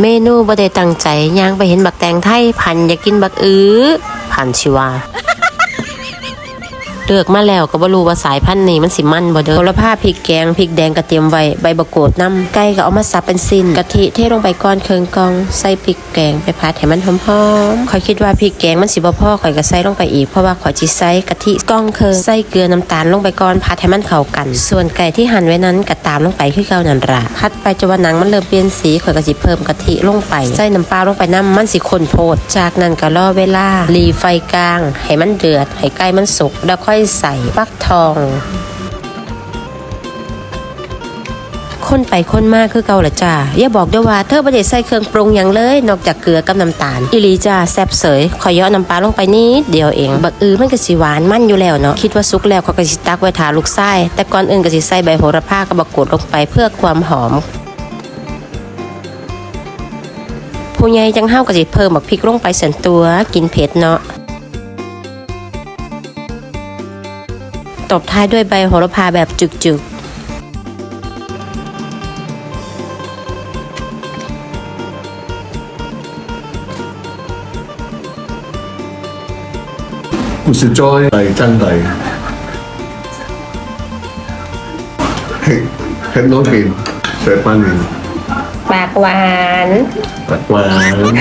เมนูบ่ได้ตั้งใจย่างไปเห็นบักแตงไทยพันอยากกินบักอื้อพันชิวา เลือกมาแล้วก็บ่รู้ว่าสายพันธุ์นี้มันสิมันบ่เด้อโหระพาพริกแกงพริกแดงกระเทียมไว้ใบบักโกดน้ำไก่ก็เอามาสับเป็นสิ้นกะทิเทลงไปก่อนเคืองกองใส่พริกแกงไปผัดให้มันหอมๆข่อยคิดว่าพริกแกงมันสิบ่พอข่อยก็ใส่ลงไปอีกเพราะว่าข่อยสิใส่กะทิก้องเคืองใส่เกลือน้ำตาลลงไปก่อนผัดให้มันเข้ากัน ส่วนไก่ที่หั่นไว้นั้นก็ตามลงไปคือเก่านั่นล่ะผัดไปจนว่าหนังมันเริ่มเปลี่ยนสีข่อยก็สิเพิ่มกะทิลงไปใส่น้ำปลาลงไปน้ำมันสิข้นโพดจากนั้นก็รอเวลารีไฟกลางให้มันเดือดให้ไก่มันสุกแล้วค่อยใส่ฟักทอง คนไปคนมากคือเกาละจ้าอย่าบอกด้วยว่าเธอบ่ได้ใส่เครื่องปรุงอย่างเลย นอกจากเกลือกับน้ำตาลอีหลีจ้าแซบเสยขอยยาะน้ำปลาลงไปนิดเดียวเอง บักอือมันก็สิหวานมั่นอยู่แล้วเนาะคิดว่าสุกแล้วเขาก็สิตักไว้ทาลูกไส้แต่ก่อนอื่นก็สิใส่ใบโหระพากับบักกูดลงไปเพื่อความหอมผู้ใหญ่จังเฮาก็สิเพิ่มบักพริกลงไปส่วนตัวกินเผ็ดเนาะ ตบท้ายด้วยใบโหระพาแบบจุกๆกูสิจอยไปจังไดเห็นน้องกินเสร็จปันหนึ่งปากหวาน ปากหวาน